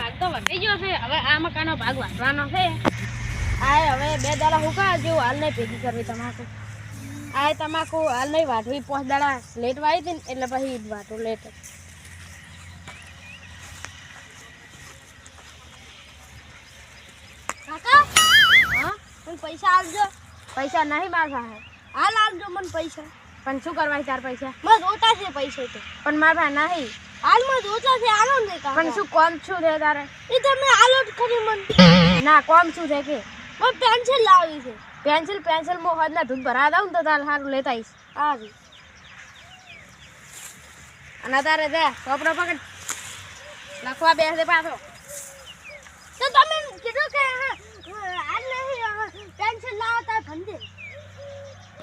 ભાગ તો વધી ગયો છે. હવે આ મકાનનો ભાગ વાંચવાનો છે. આ હવે બે દાડા હુકા જેવું હાલ નહીં ભેગી કરવી તમાકુ. આ તમાકુ હાલ નહીં વાટવી પાંચ દાડા લેટ વાવી હતી ને એટલે પછી વાટું લેટ. કાકા? હા? મને પૈસા આપજો. પૈસા નહીં માર હાલ આપજો મને પૈસા. પણ શું કરવા ચાર પૈસા? બસ ઓતા છે પૈસા તો. પણ મારા નહીં. હાલમાં જ છે આલો ને પણ શું કોમ શું છે તારે? એ તમે આલો કરી ખરી ના કોમ છે કે? મને પેન્સિલ લાવી છે. પેન્સિલ પેન્સિલ મો હદ ધૂન ભરા દઉં તો તાર સારું લેતા આવીશ. આવી અને તારે દે કપડો પકડ. લખવા બેસે પાછો. તો તમે કીધું કે આજ નહીં પેન્સિલ લાવો તાર ભંજે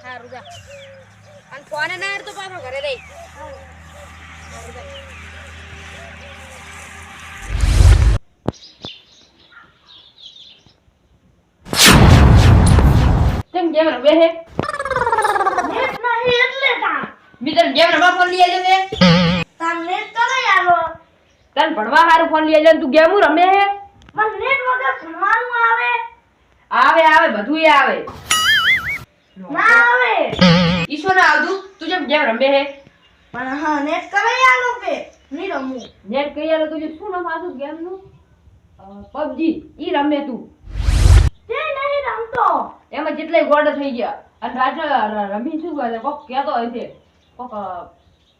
સારું જા. અને ફોને ના તો પાછો ઘરે રહી. ગેમ રમે હે નેટ નહીં એટલે તા મિત્ર ગેમ રમવા ફોન લઈ આવજો ને તાર નેટ તો નહીં આલો તને ભણવા હારું ફોન લઈ આવજો ને તું ગેમ રમે હે પણ નેટ વગર ભણવાનું આવે આવે આવે બધું આવે ના આવે ઈશ્વર ના આવતું તું જેમ ગેમ રમે હે પણ હા નેટ કરાઈ આલો કે નહીં રમવું નેટ કહી આલો તું શું નામ આતું ગેમનું પબજી ઈ રમે તું તે નહીં રમતો. એમાં જેટલાય ગોડ થઈ ગયા. અને રાજા રમી શું કરે? કોક કહેતો હોય છે. કોક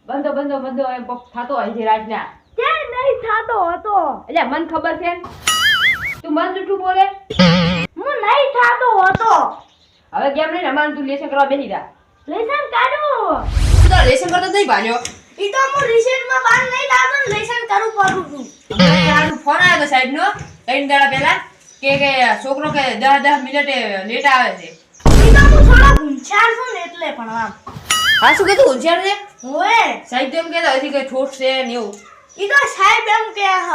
બંધો બંધો બંધો એમ કોક થતો હોય છે રાજના. તે નહીં થાતો હતો. એટલે મને ખબર છે તું મન જૂઠું બોલે? હું નહીં થાતો હતો. હવે કેમ નહીં રમવાનું? તું લેસન કરવા બેસી જા. લેસન કાઢું. તું તો લેસન કરતો નહીં ભાલ્યો ઈ તો હું રિસેન્ટમાં બાર નહીં લાવતો ને લેસન કરું પડું છું ફોન આવ્યો સાહેબ સાહેબનો. ત્રણ દાડા પહેલા. કે કે છોકરો કે દસ દસ મિનિટે લેટ આવે છે. ઈ તો હું થોડો ગુંચાર છું ને એટલે ભણવા હા શું કીધું? હોશિયાર છે? ઓએ. સાહેબ તો એમ કહેતા છે કે ઠોઠ છે ને એવું. ઈ તો સાહેબ એમ કે હ.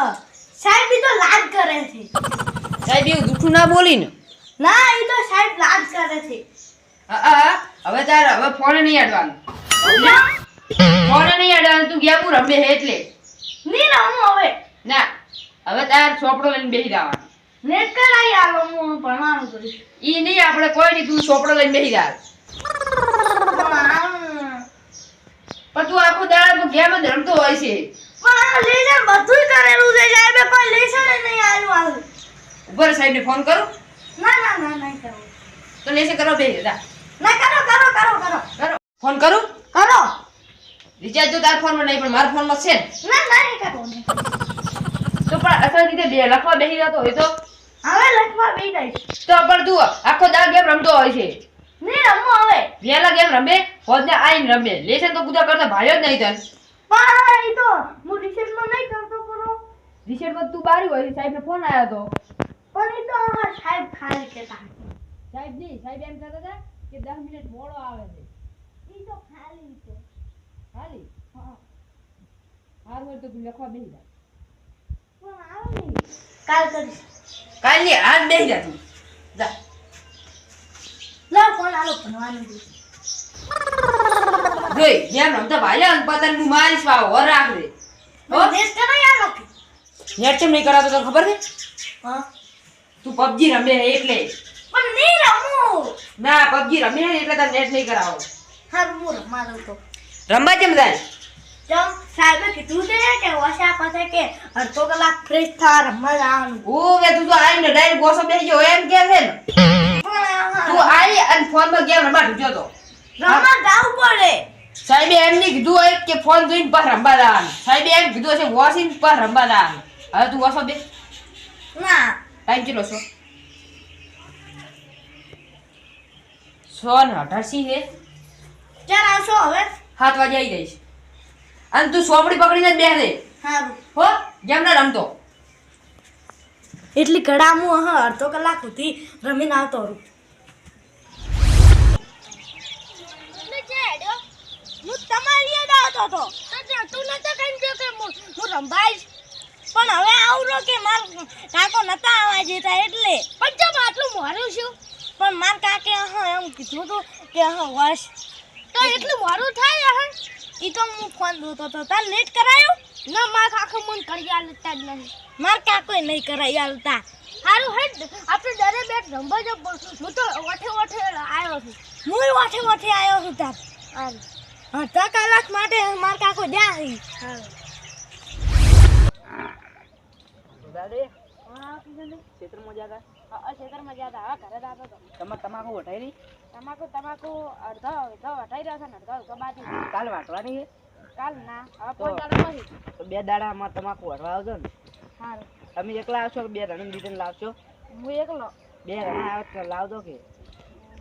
સાહેબ ઈ તો લાજ કરે છે. સાહેબ એવું જૂઠું ના બોલીને? ના ઈ તો સાહેબ લાજ કરે છે. હા હવે તાર હવે ફોન નહીં અડવાનું. ફોન નહીં અડવાનું. તું ગેમ રમે છે એટલે. નહીં રમું હવે. ના. હવે તાર ચોપડો લઈને બેસી જવાનું. નેટ કરાઈ આલો હું ભણવાનું કરીશ ઈ નહીં આપણે કોઈ નહીં તું ચોપડો લઈને બેસી જા પણ તું આખો દાડો ગેમ જ રમતો હોય છે. પણ લેસન બધું કરેલું છે સાહેબ કોઈ લેસન નહીં આવ્યું હાલ. ઉપર સાહેબને ફોન કરું? ના ના ના નહીં કરો. તો લેસન કરો બેસી જા. ના કરો કરો કરો કરો. કરો. ફોન કરું? કરો. રિચાર્જ તો તાર ફોનમાં નહીં પણ મારા ફોનમાં છે ના. ના નહીં કરો નહીં. કરો. તો પણ અસલ રીતે બે લખવા બેસી જતો હોય તો? હવે લખવા બે દઈશ તો પણ તું આખો દાડ ગેમ રમતો હોય છે? ને રમો હવે. વેલા ગેમ રમે? હોજને આઈન રમે. લેસન તો કુદા કરતા ભાયો જ નહીં તન. પણ એ તો હું માં નહીં કરતો પૂરો રિસેટ તું બારી હોય સાહેબને ફોન આવ્યો તો. પણ એ તો હા સાહેબ ખાલી કેતા સાહેબ નહીં સાહેબ એમ કહેતા હતા કે દસ મિનિટ મોડો આવે છે. ઈ તો ખાલી છે. ખાલી? હા. હાર હોય તો તું લખવા બેસી જા. કાલ કરીશ. કાલે આજ બેસી જા તું. જા. લા ફોન આલો ભણવાનું જોઈ ગેમ રમતા ભાલ્યા અને પતંગનું મારીશ વાવ રાખ દે હો? નેટ કરાઈ આલો કે. નેટ કેમ નહીં કરાતો તને ખબર છે? હા. તું પબજી રમે એટલે. પણ નહીં રમું. ના પબજી રમે એટલે તને નેટ નહીં કરાવો. હા હું રમવા દઉં તો. રમવા કેમ જાય? ચમ સાહેબે કીધું છે કે ઓછા પાસે કે અડધો કલાક ફ્રેશ થા રમવા જવાનું. ઓ વે તું તો આઈને ડાયરેક્ટ બોસો બેસી ગયો એમ કે છે ને. તું આઈ અને ફોનમાં ગેમ રમવા ઢૂંઢ્યો તો. રમવા જાવું પડે. સાહેબે એમ નહીં કીધું હોય કે ફોન જોઈને પાછ રમવા જવાનું. સાહેબે એમ કીધું હશે વોશિંગ પાછ રમવા જવાનું. હવે તું વસો બે ના. ટાઈમ કેટલો છો? સો ને અઢારસી છે. ચાલ આવશો હવે. સાત વાગે આવી જઈશ. અને તું સોપડી પકડીને જ બેસે. સારું હો જેમ ના રમતો. એટલી ઘડા હું હા અડધો કલાક સુધી રમીને આવતો રહું. હું તમારી યાદ આવતો હતો. તું નતો કહી કે હું રંભાઈશ પણ હવે આવરો કે માર કાકો નતા આવવા જતા એટલે. પણ ચમ આટલું મારું છું પણ માર કાકે હા એમ કીધું હતું કે હા વર્ષ તો એટલું મારું થાય હે ઈ તો હું ફોન જોતો તો તાર લેટ કરાયો? ના માર કાકો મન કરી આલતા જ નહીં. માર કોઈ નહીં કરાઈ આલતા. સારું હેડ. આપણે દરે બેટ રંબા જ હું તો ઓઠે ઓઠે આવ્યો છું. હું ઓઠે ઓઠે આવ્યો છું તાર. હા તો કલાક માટે માર કાકો જ્યાં હી. હારું. હા ક્ષેત્ર મજા જ્યાં હા ક્ષેત્ર મજા હતા હવે ઘરે દાતો તો તમારે તમાકુ વટાઈ તમાકુ તમાકુ અડધો અડધો વટાઈ રહ્યો છે ને અડધો અડધો બાજુ કાલ વાટવાની છે? કાલ ના હવે કોઈ દાડો પછી. તો બે દાડામાં તમાકુ વટવા આવજો ને. સારું તમે એકલા આવશો કે બે રણને રિટર્ન લાવશો? હું એકલો. બે રણા આવે તો લાવજો કે.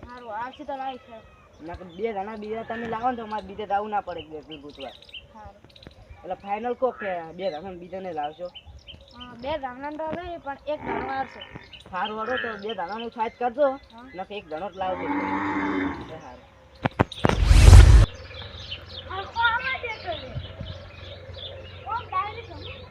સારું આવશે તો લાવી છે નકર બે જણા બીજા તમે લાવો ને તો અમારે બીજે જવું ના પડે બે પૂછવા એટલે ફાઇનલ કહો કે બે જણા બીજાને લાવશો બે ધાણા તો લઈ પણ એક ધાણો આવશે સારું વાળો તો બે દાણાનું છાજ કરજો. નકે એક ધાણો જ લાવજો. એ હારું આખો આમાં જ એક લે. ઓમ ડાયરેક્ટ જમી.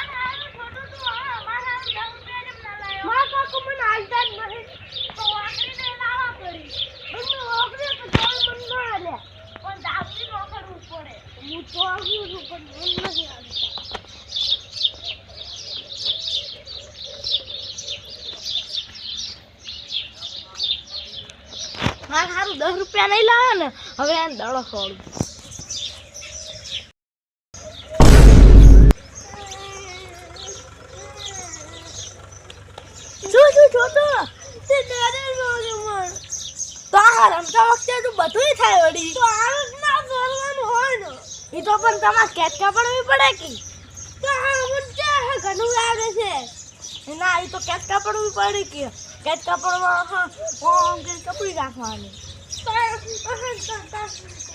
અને આનું છોટું તું હવે અમારે આનું દસ રૂપિયા જેમ ના લાયો. મારા કાકુ મને આલતા જ નહીં. તો વાકડીને લાવવા પડી. પણ મેં વાકડી તો તોય મને ના આલ્યા. પણ દાબીને વાકડવું પડે. હું તો આવ્યું છું પણ મને નથી આલતા. મારે સારું દસ રૂપિયા નહીં લાવે ને, હવે એને દડો ખોડું શું શું જોતો તે ડરે રોગે મન તો આ રમતા વખતે તો બધુંય થાય વળી. તો આ જ ના કરવાનું હોય ને એ તો પણ તમારે કેટકા પડવી પડે કે? તો આ મુદ્દે ઘણું આવે છે. ના એ તો કેટકા પડવી પડે કે. કે કપડી રાખવાની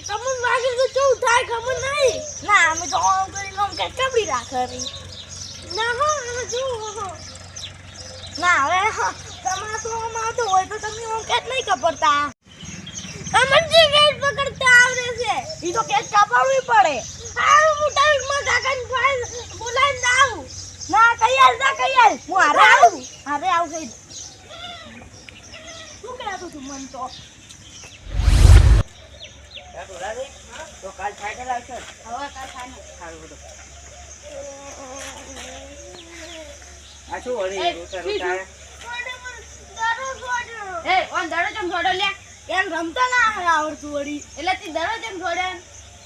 તમને લાગે તો શું થાય ખબર નહીં? ના અમે તો ઓમ કરી ઓમ કે કપડી રાખવાની. ના હો અમે શું ના હવે તમારે આવતું હોય તો તમે ઓમ કેટ નહીં કપડતા. તમને જે કેટ પકડતા આવડે છે. એ તો કેટ કપાડવી પડે. હા હું ટાઈમમાં કાકાની ફાઇલ બોલાવીને આવું ના કૈયાલ ના કઈ હું હારે આવું. હારે આવું કઈ શું કહેતું તું મન તો રમતા ના આવડતું વળી એટલે તી દડો છોડે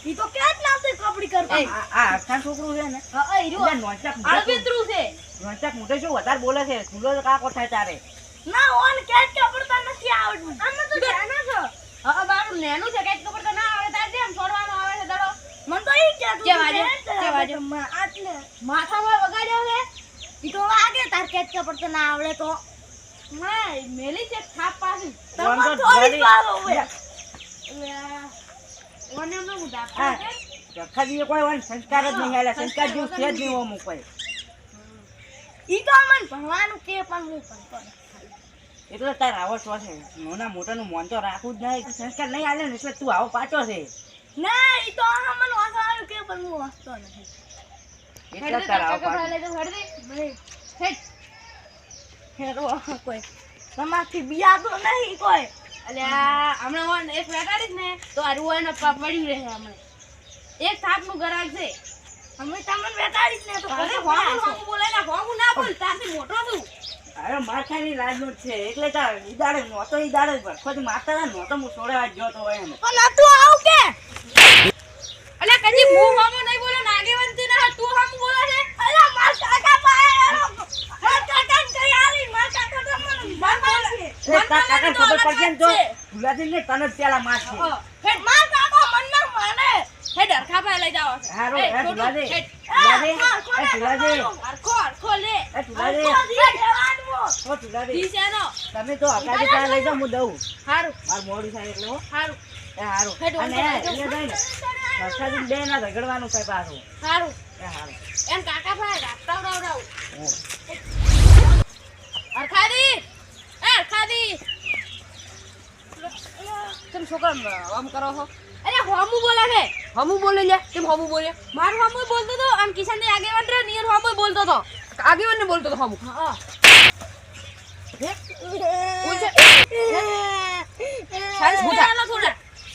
ઈ તો નાખતે કપડી કરતા છોકરું છે ને હા મોટો શું વધારે બોલે છે સુલો કાકો થાય તારે ના ઓન કેટ કપડતા નથી તો નેનું છે કેટ તો ના આવડે તાર આવે મન તો માથામાં વગાડ્યો છે ઈ તો વાગે તાર કપડતા ના આવડે તો ના મેલી છે થાપ વાન સંસ્કાર જ નહીં આલે સંસ્કાર જેવું છે જ નહીં ઓમ ઈ તો અમન ભણવાનું કે પણ હું નથી. એટલે તાર આવો છો છે. નાના મોટાનું મોન તો રાખવું જ નહીં. સંસ્કાર નહીં આલે ને એટલે તું આવો પાછો છે. ના એ તો અમન વાંચવાનું કે પણ હું વાસતો નથી. એટલે તાર આવો પાછો. કોઈ. તમારથી બિયા તો નહીં કોઈ. અલ્યા હમણાં ઓન એક બેટાડીશ ને તો આ રૂવાનો પડી રહે હમણાં. એક થાપનું ગરાક છે. હમણાં તમને બેટાડીશ ને તો બોલે ના બોલ તારથી મોટો છું. અરે માથાની લાજનો છે એટલે તાર ઈદાડે નહોતો ઈદાડે જ ખોદ હતા નહોતો હું છોડવા જ જોતો હોય એને પણ તું આવ કે અલ્યા કદી હું હોમો નહીં બોલે નાગેવંતી ના તું હોમું બોલે છે અલ્યા માર કાકા પાય માર કાકા કઈ માર કાકા તો મને માર છે કાકા ખબર પડશે ને તો ભૂલાથી ને તને પેલા મારશે હેડ માર કાકા મન ના માને હે ડરખા ભાઈ લઈ જાવ હારું, એ ભુલાદે, ભુલાદે, એ ભુલાદે. અરખો હરખો લે એ ભુલાદે. ઓ દીસેનો તમે તો અકાદી ચા લઈ જાઓ હું દઉં. હારું. માર મોડું થાય એટલે. હારું. એ હારું. અને ને વરસાદી બે ના રગડવાનું કઈ પાછું. હારું. એ હારું. એમ કાકા ભાઈ રાખતા રાવ રાવ અરખાદી! એ અરખાદી! તમે છોકરા આમ કરો છો? અરે હોમુ બોલે છે. હોમુ બોલે લે કેમ હોમુ બોલે? મારું હોમુ બોલતો તો આમ કિશન દે આગેવાન રે નિયર હોમુ બોલતો તો. આગેવાનને બોલતો તો હમું. હા.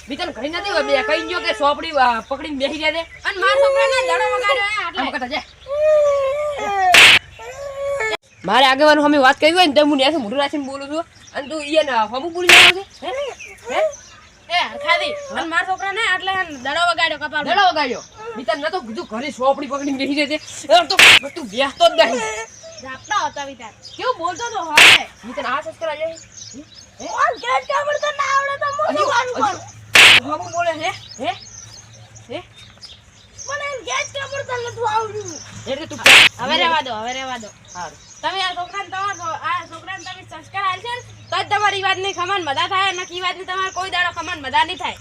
બીજાને ઘરે નથી હોય બે કઈ ગયો કે સોપડી પકડીને બેસી ગયા છે અને મારા છોકરાને દડો વગાડ્યો આમ કરતા જા. મારે આગેવાન વાત કરી હોય ને તો હું ન્યાથી મોઢું રાખીને બોલું છું. અને તું ઈએ ને હમુ બોલી જાય છે? હે? હે? એ ખાધી અને મારા છોકરાને એટલે દડો વગાડ્યો કપાળ દડો વગાડ્યો. બીતન ન તો કીધું ઘરે સોપડી પકડીને બેસી જાય છે તું બેસતો જ નહીં. જાપતો હતા વિચાર. કેવું બોલતો તો હવે? બીજા આ સસ્કરા જાય ઓન ગેટ કામડ તો ના આવડે તો હું શું કરું હજુ હમું બોલે હે? હે? હે? મને ગેટ કામડ તો નતું આવડ્યું. એટલે તું હવે રહેવા દો હવે રહેવા દો. સારું તમે આ છોકરાને તમારો આ છોકરાને તમે સંસ્કાર આલશે ને તો જ તમારી વાતની ખમણ મદા થાય નકી વાતની તમારે કોઈ દાડો ખમણ મદા નહીં થાય.